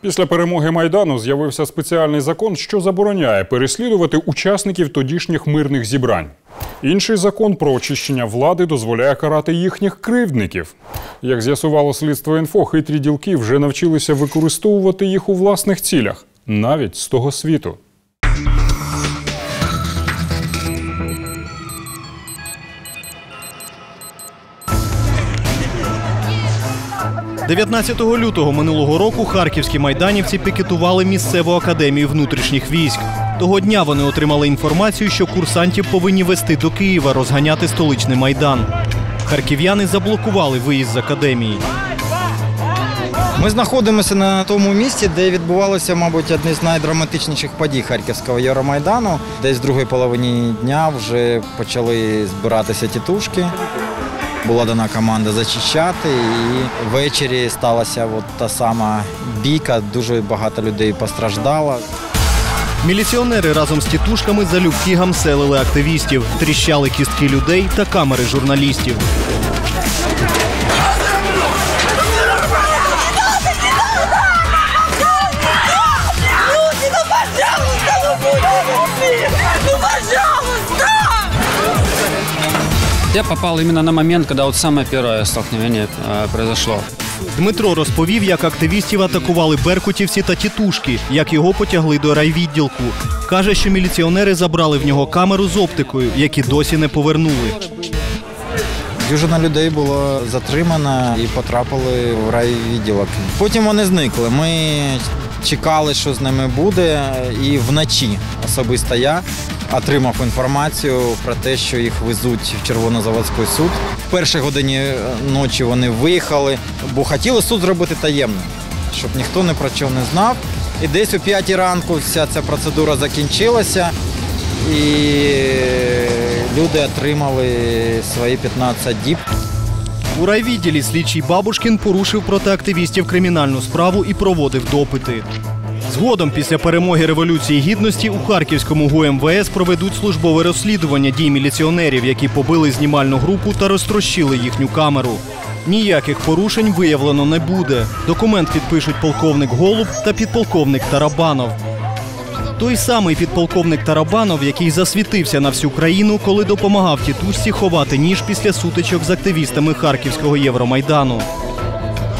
Після перемоги майдану з'явився спеціальний закон, що забороняє переслідувати учасників тодішніх мирних зібрань. Інший закон про очищення влади дозволяє карати їхніх кривдників. Як з'ясувало слідство інфо, хитрі ділки вже навчилися використовувати їх у власних цілях, навіть з того світу. 19 лютого минулого року харківські майданівці пікетували місцеву академію внутрішніх військ. Того дня вони отримали інформацію, що курсантів повинні вести до Києва розганяти столичний майдан. Харків'яни заблокували виїзд з академії. Ми знаходимося на тому місці, де відбувалося, мабуть, одне з найдраматичніших подій Харківського Євромайдану. Десь в другій половині дня вже почали збиратися тітушки. Була дана команда зачищати, і ввечері сталася от та сама бійка. Дуже багато людей постраждало. Міліціонери разом з тітушками залюбки гамселили активістів, тріщали кістки людей та камери журналістів. Я попал именно на момент, когда вот самое первое столкновение э, произошло. Дмитро розповів, як активістів атакували беркутівці та тітушки, як його потягли до райвідділку. Каже, що міліціонери забрали в нього камеру з оптикою, які досі не повернули. Дюжина людей було затримано і потрапили в райвідділок. Потім вони зникли. Ми чекали, що з ними буде, і вночі особисто я отримав інформацію про те, що їх везуть в Червонозаводський суд. В першій годині е, ночі вони виїхали, бо хотіли суд зробити таємним, щоб ніхто не про що не знав. І десь о п'ятій ранку вся ця процедура закінчилася, і люди отримали свої 15 діб. У райвідділі слідчий Бабушкін порушив проти активістів кримінальну справу і проводив допити. Згодом, після перемоги Революції Гідності, у Харківському ГУМВС проведуть службове розслідування дій міліціонерів, які побили знімальну групу та розтрощили їхню камеру. Ніяких порушень виявлено не буде. Документ підпишуть полковник Голуб та підполковник Тарабанов. Той самий підполковник Тарабанов, який засвітився на всю країну, коли допомагав тітушці ховати ніж після сутичок з активістами Харківського Євромайдану.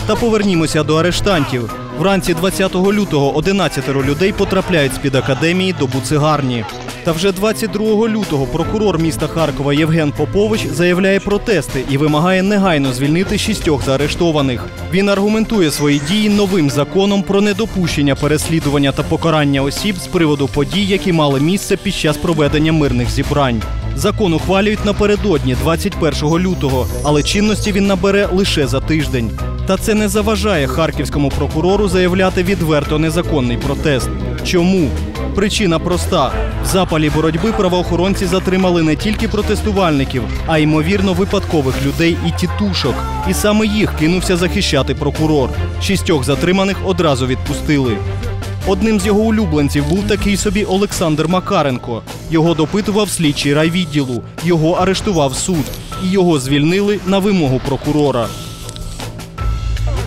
Та повернімося до арештантів. Вранці 20 лютого 11 людей потрапляють з-під академії до буцигарні. Та вже 22 лютого прокурор міста Харкова Євген Попович заявляє протести і вимагає негайно звільнити шістьох заарештованих. Він аргументує свої дії новим законом про недопущення переслідування та покарання осіб з приводу подій, які мали місце під час проведення мирних зібрань. Закон ухвалюють напередодні 21 лютого, але чинності він набере лише за тиждень. Та це не заважає харківському прокурору заявляти відверто незаконний протест. Чому? Причина проста: в запалі боротьби правоохоронці затримали не тільки протестувальників, а ймовірно випадкових людей і тітушок. І саме їх кинувся захищати прокурор. Шістьох затриманих одразу відпустили. Одним з його улюбленців був такий собі Олександр Макаренко. Його допитував слідчий райвідділу. Його арештував суд, і його звільнили на вимогу прокурора.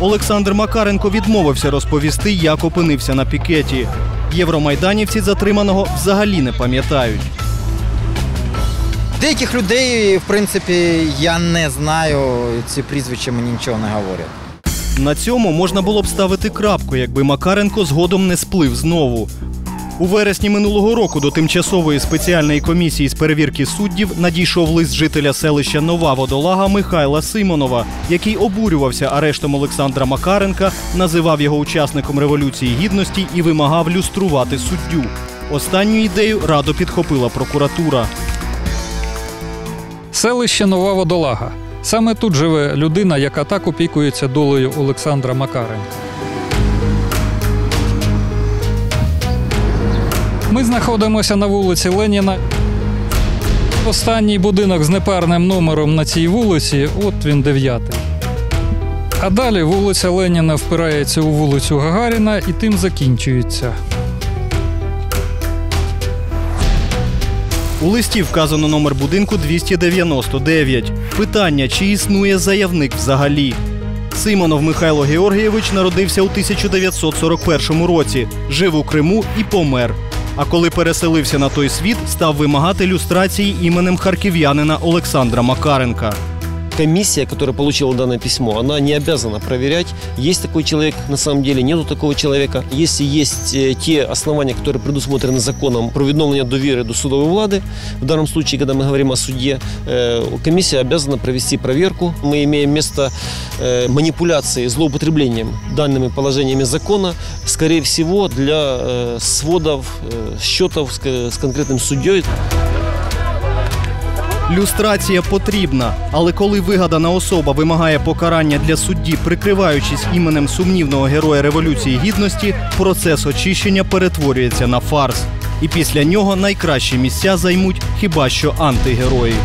Олександр Макаренко відмовився розповісти, як опинився на пікеті. Євромайданівці затриманого взагалі не пам'ятають. Деяких людей, в принципі, я не знаю. Ці прізвища мені нічого не говорять. На цьому можна було б ставити крапку, якби Макаренко згодом не сплив знову. У вересні минулого року до тимчасової спеціальної комісії з перевірки суддів надійшов лист жителя селища Нова Водолага Михайла Симонова, який обурювався арештом Олександра Макаренка, називав його учасником революції гідності і вимагав люструвати суддю. Останню ідею радо підхопила прокуратура. Селище Нова Водолага. Саме тут живе людина, яка так опікується долею Олександра Макаренка. Ми знаходимося на вулиці Леніна. Останній будинок з непарним номером на цій вулиці, от він дев'ятий. А далі вулиця Леніна впирається у вулицю Гагаріна і тим закінчується. У листі вказано номер будинку 299. Питання, чи існує заявник взагалі. Симонов Михайло Георгійович народився у 1941 році, жив у Криму і помер. А коли переселився на той світ, став вимагати люстрації іменем харків'янина Олександра Макаренка. Комиссия, которая получила данное письмо, она не обязана проверять, есть такой человек на самом деле, нету такого человека. Если есть э, те основания, которые предусмотрены законом про відновлення довіри до судовой влады, в данном случае, когда мы говорим о суде, э, комиссия обязана провести проверку. Мы имеем место э, манипуляции, злоупотреблением данными положениями закона, скорее всего, для сводов счетов с конкретным судьей. Люстрація потрібна, але коли вигадана особа вимагає покарання для судді, прикриваючись іменем сумнівного героя Революції Гідності, процес очищення перетворюється на фарс. І після нього найкращі місця займуть хіба що антигерої.